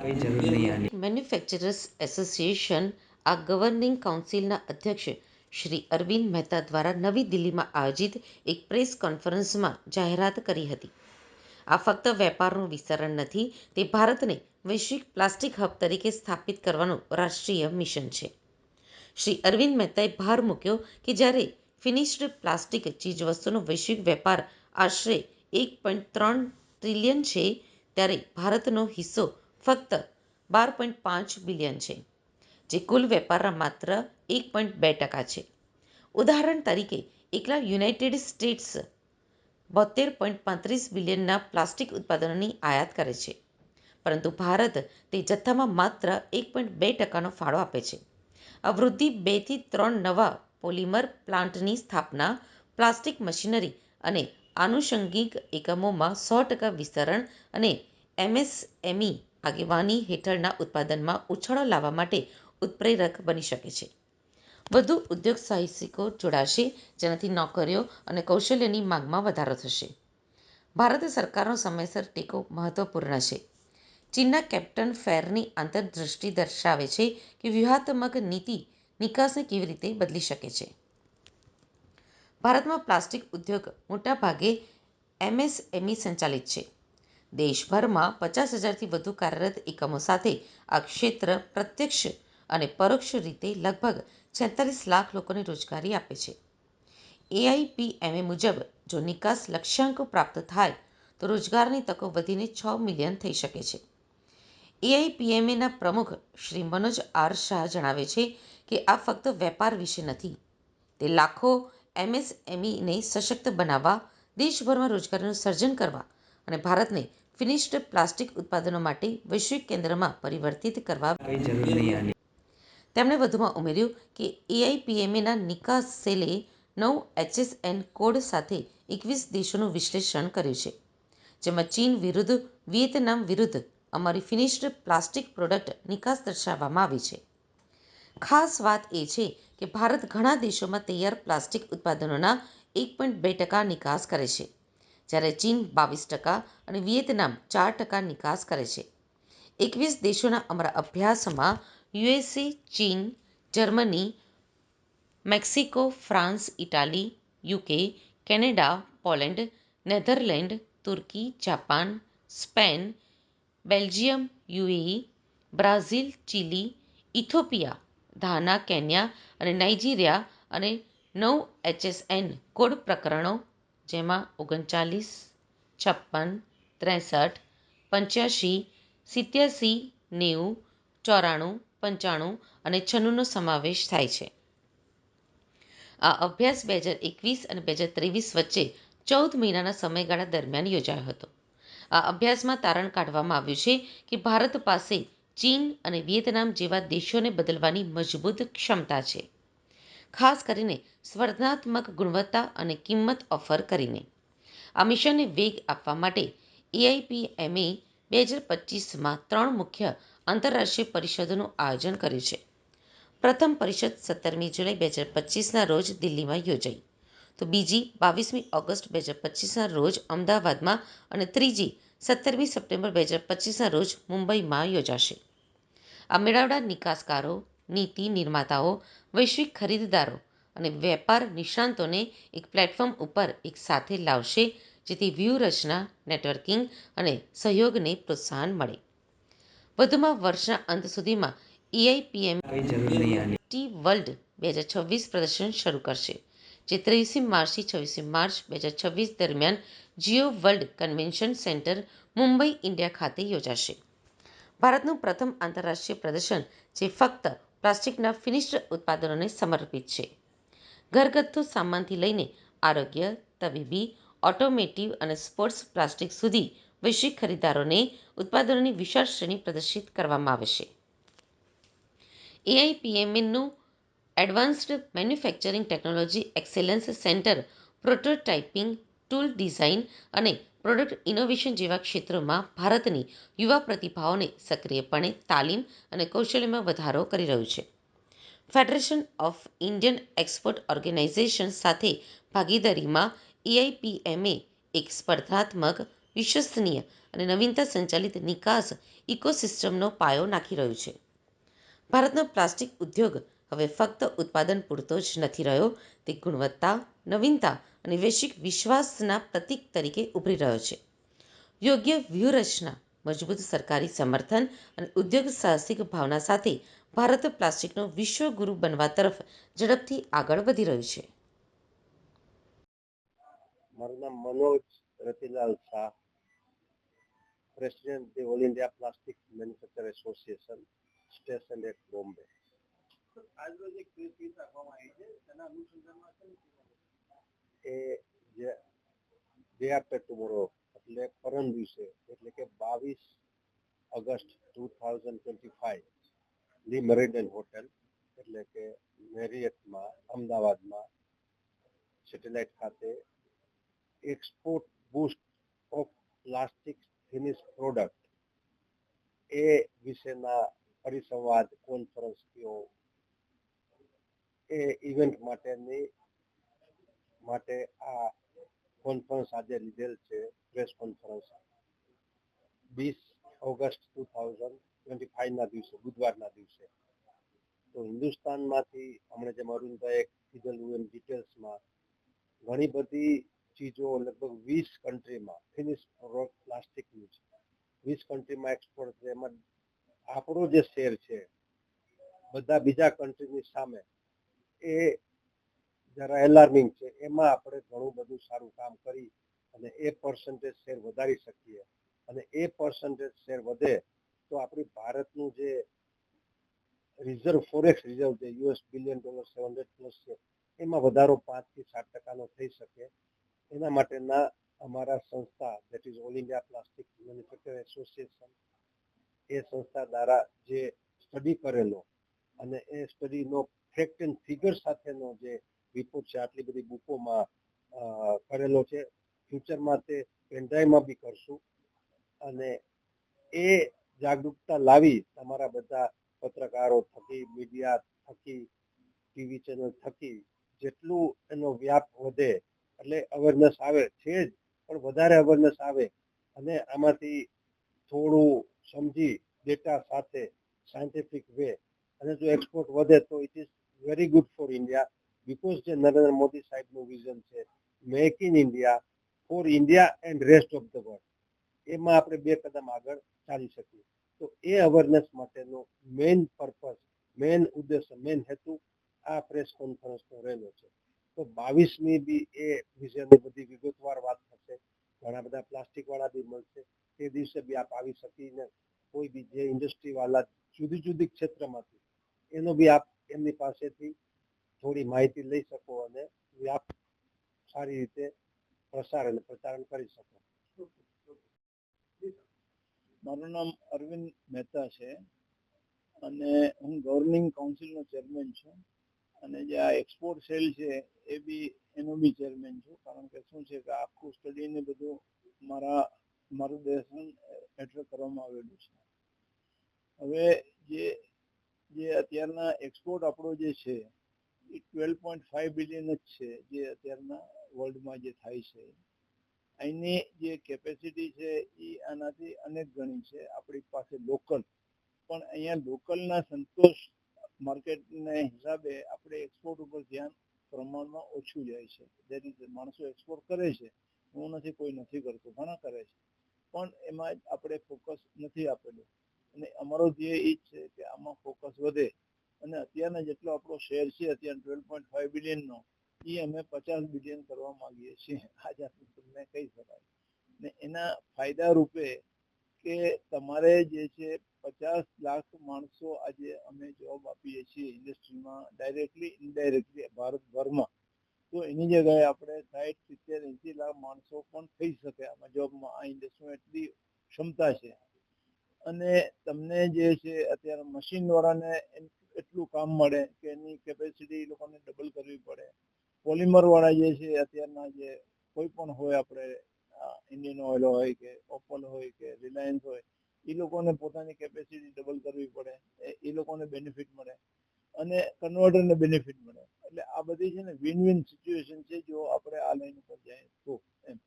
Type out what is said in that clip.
Manufacturers association આ governing કાઉન્સિલના અધ્યક્ષ શ્રી અરવિંદ મહેતા દ્વારા નવી દિલ્હીમાં આયોજિત એક પ્રેસ કોન્ફરન્સમાં જાહેરાત કરી હતી. આ ફક્ત વેપારનું વિસ્તરણ નથી, તે ભારતને વૈશ્વિક પ્લાસ્ટિક હબ તરીકે સ્થાપિત કરવાનું રાષ્ટ્રીય મિશન છે. શ્રી અરવિંદ મહેતાએ ભાર મૂક્યો કે જ્યારે ફિનિશ્ડ પ્લાસ્ટિક ચીજવસ્તુનો વૈશ્વિક વેપાર આશરે એક પોઈન્ટ ત્રણ ટ્રિલિયન છે, ત્યારે ભારતનો હિસ્સો ફક્ત બાર પોઈન્ટ પાંચ બિલિયન છે, જે કુલ વેપારના માત્ર એક પોઈન્ટ બે ટકા છે. ઉદાહરણ તરીકે, એકલા યુનાઇટેડ સ્ટેટ્સ બોતેર પોઈન્ટ પાંત્રીસ બિલિયનના પ્લાસ્ટિક ઉત્પાદનોની આયાત કરે છે, પરંતુ ભારત તે જથ્થામાં માત્ર એક પોઈન્ટ બે ટકાનો ફાળો આપે છે. આ વૃદ્ધિ બેથી ત્રણ નવા પોલિમર પ્લાન્ટની સ્થાપના, પ્લાસ્ટિક મશીનરી અને આનુષંગિક એકમોમાં સો ટકા વિસ્તરણ અને એમએસએમઈ આગેવાની હેઠળના ઉત્પાદનમાં ઉછાળો લાવવા માટે ઉત્પ્રેરક બની શકે છે. વધુ ઉદ્યોગ સાહસિકો જોડાશે, જેનાથી નોકરીઓ અને કૌશલ્યની માંગમાં વધારો થશે. ભારત સરકારનો સમયસર ટેકો મહત્વપૂર્ણ છે. ચીનના કેપ્ટન ફેરની આંતરદૃષ્ટિ દર્શાવે છે કે વ્યૂહાત્મક નીતિ નિકાસને કેવી રીતે બદલી શકે છે. ભારતમાં પ્લાસ્ટિક ઉદ્યોગ મોટાભાગે એમએસએમઈ સંચાલિત છે. દેશભરમાં પચાસ હજારથી વધુ કાર્યરત એકમો સાથે આ ક્ષેત્ર પ્રત્યક્ષ અને પરોક્ષ રીતે લગભગ છેતાલીસ લાખ લોકોને રોજગારી આપે છે. એઆઈપીએમએ મુજબ જો નિકાસ લક્ષ્યાંકો પ્રાપ્ત થાય, તો રોજગારની તકો વધીને છ મિલિયન થઈ શકે છે. એઆઈપીએમએના પ્રમુખ શ્રી મનોજ આર શાહ જણાવે છે કે આ ફક્ત વેપાર વિશે નથી. તે લાખો એમએસએમઈને સશક્ત બનાવવા, દેશભરમાં રોજગારીનું સર્જન કરવા અને ભારતને ફિનિશ્ડ પ્લાસ્ટિક ઉત્પાદનો માટે વૈશ્વિક કેન્દ્રમાં પરિવર્તિત કરવા તેમણે વધુમાં ઉમેર્યું કે એઆઈપીએમએના નિકાસ સેલે નવ એચએસએન કોડ સાથે એકવીસ દેશોનું વિશ્લેષણ કર્યું છે. જેમાં ચીન વિરુદ્ધ વિયેતનામ વિરુદ્ધ અમારી ફિનિશ્ડ પ્લાસ્ટિક પ્રોડક્ટ નિકાસ દર્શાવવામાં આવી છે. ખાસ વાત એ છે કે ભારત ઘણા દેશોમાં તૈયાર પ્લાસ્ટિક ઉત્પાદનોના એક પોઈન્ટ બે ટકા નિકાસ કરે છે. જ્યારે ચીન બાવીસ ટકા અને વિયેતનામ ચાર ટકા નિકાસ કરે છે. એકવીસ દેશોના અમારા અભ્યાસમાં યુએસએ, ચીન, Germany, Mexico, France, Italy, UK, Canada, Poland, Netherland, Turkey, Japan, Spain, Belgium, UAE, Brazil, Chile, Ethiopia Ghana Kenya અને નાઇજીરિયા અને નવ એચએસએન કોડ પ્રકરણો જેમાં ઓગણચાલીસ, છપ્પન, ત્રેસઠ, પંચ્યાસી, સિત્યાસી, નેવું, ચોરાણું, પંચાણું અને છન્નુંનો સમાવેશ થાય છે. આ અભ્યાસ બે હજાર એકવીસ અને બે હજાર ત્રેવીસ વચ્ચે ચૌદ મહિનાના સમયગાળા દરમિયાન યોજાયો હતો. આ અભ્યાસમાં તારણ કાઢવામાં આવ્યું છે કે ભારત પાસે ચીન અને વિયેતનામ જેવા દેશોને બદલવાની મજબૂત ક્ષમતા છે. ખાસ કરીને સ્પર્ધાત્મક ગુણવત્તા અને કિંમત ઓફર કરીને. આ મિશનને વેગ આપવા માટે એઆઈપીએમએ બે હજાર પચીસમાં ત્રણ મુખ્ય આંતરરાષ્ટ્રીય પરિષદોનું આયોજન કર્યું છે. પ્રથમ પરિષદ સત્તરમી જુલાઈ બે હજાર પચીસના રોજ દિલ્હીમાં યોજાઈ. તો બીજી બાવીસમી ઓગસ્ટ બે હજાર પચીસના રોજ અમદાવાદમાં અને ત્રીજી સત્તરમી સપ્ટેમ્બર બે હજાર પચીસના રોજ મુંબઈમાં યોજાશે. આ મેળાવડા નિકાસકારો નીતિ નિર્માતાઓ વૈશ્વિક ખરીદદારો અને વેપાર નિષ્ણાંતોને એક પ્લેટફોર્મ ઉપર એક સાથે લાવશે જેથી વ્યૂહરચના નેટવર્કિંગ અને સહયોગને પ્રોત્સાહન મળે. વધુમાં વર્ષના અંત સુધીમાં ઈઆઈપીએમ ટી વર્લ્ડ બે હજાર છવ્વીસ પ્રદર્શન શરૂ કરશે જે ત્રેવીસમી માર્ચથી છવ્વીસમી માર્ચ બે હજાર છવ્વીસ દરમિયાન Jio world convention centre Mumbai India ખાતે યોજાશે. ભારતનું પ્રથમ આંતરરાષ્ટ્રીય પ્રદર્શન જે ફક્ત પ્લાસ્ટિકના ફિનિશ્ડ ઉત્પાદનોને સમર્પિત છે. ઘરગથ્થુ સામાનથી લઈને આરોગ્ય, તબીબી, ઓટોમેટિવ અને સ્પોર્ટ્સ પ્લાસ્ટિક સુધી વૈશ્વિક ખરીદદારોને ઉત્પાદનોની વિશાળ શ્રેણી પ્રદર્શિત કરવામાં આવશે એઆઈપીએમએનનું advanced manufacturing technology excellence centre prototyping tool design અને પ્રોડક્ટ ઇનોવેશન જેવા ક્ષેત્રોમાં ભારતની યુવા પ્રતિભાઓને સક્રિયપણે તાલીમ અને કૌશલ્યમાં વધારો કરી રહ્યું છે. Federation of Indian export organisation સાથે ભાગીદારીમાં એઆઈપીએમએ એક સ્પર્ધાત્મક, વિશ્વસનીય અને નવીનતા સંચાલિત નિકાસ ઇકોસિસ્ટમનો પાયો નાખી રહ્યું છે. ભારતનો પ્લાસ્ટિક ઉદ્યોગ હવે ફક્ત ઉત્પાદન પૂરતો જ નથી રહ્યો, તે ગુણવત્તા, નવીનતા અને વૈશ્વિક વિશ્વાસના પ્રતીક તરીકે ઉભરી રહ્યો છે. યોગ્ય વ્યૂહરચના મજબૂત સરકારી સમર્થન અને ઉદ્યોગ સાહસિક ભાવના સાથે ભારત પ્લાસ્ટિકનો વિશ્વગુરુ બનવા તરફ ઝડપથી આગળ વધી રહ્યું છે. મારું નામ Manoj Ratilal Shah president the all India plastic manufacture association station at Bombay. આજરોજ એક પ્રેસ એ જે આફ્ટર ટુમોરો એટલે પરમ દિવસે, એટલે કે બાવીસ August two thousand twenty five Le Meridien hotel, એટલે કે મેરિયટમાં, અમદાવાદમાં સેટેલાઇટ ખાતે export boost of plastic finish product એ વિશેના પરિસંવાદ, કોન્ફરન્સ થયો. એ ઇવેન્ટ માટેની માટે આ કોન્ફરન્સ આજે લીધેલ છે પ્રેસ કોન્ફરન્સ વીસ ઓગસ્ટ ટુ થાઉઝન્ડ ટ્વેન્ટી ફાઇવના દિવસે, બુધવારના દિવસે. તો હિન્દુસ્તાનમાંથી હમણાં જેમ અરુણભાઈએ કીધેલું એમ ડિટેલ્સમાં ઘણી બધી ચીજો લગભગ વીસ કન્ટ્રીમાં ફિનિશ પ્રોડક્ટ પ્લાસ્ટિકની છે વીસ કન્ટ્રીમાં એક્સપોર્ટ છે, એમાં આપણો જે શેર છે, બધા બીજા કન્ટ્રીની સામે, એ જરા એલાર્મિંગ છે. એમાં આપણે ઘણું બધું સારું કામ કરી અને એ પર્સન્ટેજ શેર વધારી શકીએ. અને એ પર્સન્ટેજ શેર વધે તો આપણી ભારતનું જે રિઝર્વ ફોરેક્સ રિઝર્વ છે US billion dollar seven hundred plus છે, એમાં વધારો પાંચથી સાત ટકાનો થઈ શકે. એના માટેના અમારા સંસ્થા that is all India plastic manufacture association એ સંસ્થા દ્વારા જે સ્ટડી કરેલો અને એ સ્ટડીનો ફેક્ટ એન્ડ ફિગર સાથેનો જે રિપોર્ટ છે, આટલી બધી બુકોમાં કરેલો છે. ફ્યુચરમાં તે પેનડ્રાઈવમાં બી કરશું. અને એ જાગૃતતા લાવી તમારા બધા પત્રકારો થકી મીડિયા થકી ટીવી ચેનલ થકી, જેટલું એનો વ્યાપ વધે, એટલે અવેરનેસ આવે છે જ, પણ વધારે અવેરનેસ આવે. અને આમાંથી થોડું સમજી ડેટા સાથે સાયન્ટિફિક વે અને જો એક્સપોર્ટ વધે તો it is very good for India because જે નરેન્દ્ર મોદી સાહેબનું વિઝન છે make in India for India and rest of the world એમાં આપણે બે કદમ આગળ ચાલી શકીએ. તો એ અવેરનેસ માટેનો મેઇન પર્પઝ મેઇન ઉદ્દેશ મેઇન હેતુ આ પ્રેસ કોન્ફરન્સનો રહેલો છે. તો બાવીસમી બી એ વિશેની બધી વિગતવાર વાત થશે. ઘણા બધા પ્લાસ્ટિક વાળા બી મળશે. તે દિવસે બી આપ આવી શકીને કોઈ બી જે ઇન્ડસ્ટ્રી વાળા જુદી જુદી ક્ષેત્રમાંથી, એનો બી આપ એમની પાસેથી થોડી માહિતી લઈ શકો અને વ્યાપ સારી રીતે પ્રસાર અને પ્રચારણ કરી શકો. મારું નામ અરવિંદ મહેતા છે અને હું ગવર્નિંગ કાઉન્સિલનો ચેરમેન છું અને જે આ એક્સપોર્ટ સેલ છે એ બી એનો બી ચેરમેન છું કારણ કે શું છે કે આખું સ્ટડીને બધું મારા માર્ગદર્શન હેઠળ કરવામાં આવેલું છે. હવે જે જે અત્યારના એક્સપોર્ટ આપણો જે છે ટ્વેલ્વ પોઈન્ટ ફાઈવ બિલિયન જ છે, જે અત્યારના વર્લ્ડમાં જે થાય છે. અહીંની જે કેપેસિટી છે, એ આનાથી અનેક ગણી છે. આપણી પાસે લોકલ પણ અહીંયા લોકલના સંતોષ માર્કેટને હિસાબે આપણે એક્સપોર્ટ ઉપર ધ્યાન પ્રમાણમાં ઓછું જાય છે. જે રીતે માણસો એક્સપોર્ટ કરે છે, હું નથી, કોઈ નથી કરતું, ઘણા કરે છે. પણ એમાં આપણે ફોકસ નથી આપેલું. અને અમારો ધ્યેય એ જ છે કે આમાં ફોકસ વધે. અને અત્યારના જેટલો આપણો શેર છે, અત્યારે ટ્વેલ્વ પોઈન્ટ ફાઈવ બિલિયનનો એ અમે પચાસ બિલિયન કરવા માંગીએ છીએ. આજે તમને કહી શકાય. ને એના ફાયદા રૂપે કે તમારે જે છે, પચાસ લાખ માણસો આજે અમે જોબ આપીએ છીએ ઇન્ડસ્ટ્રીમાં ડાયરેક્ટલી ઇનડાયરેક્ટલી ભારતભરમાં. તો એની જગ્યાએ આપણે સાઠ સિત્તેર, એંસી લાખ માણસો પણ થઈ શકે આમાં જોબમાં આ ઇન્ડસ્ટ્રીમાં એટલી ક્ષમતા છે. અને તમને જે છે, અત્યારે મશીન વાળાને એમ- એટલું કામ મળે કે એની કેપેસિટી લોકોને ડબલ કરવી પડે. પોલિમર વાળા જે છે, અત્યારના જે કોઈ પણ હોય આપણે ઇન્ડિયન ઓઇલ હોય કે ઓપલ હોય કે રિલાયન્સ હોય, એ લોકોને પોતાની કેપેસિટી ડબલ કરવી પડે. એ- લોકોને બેનિફિટ મળે. અને કન્વર્ટરને બેનિફિટ મળે. એટલે આ બધી છે ને વિન વિન સિચ્યુએશન છે, જો આપણે આ લાઈન ઉપર જાય તો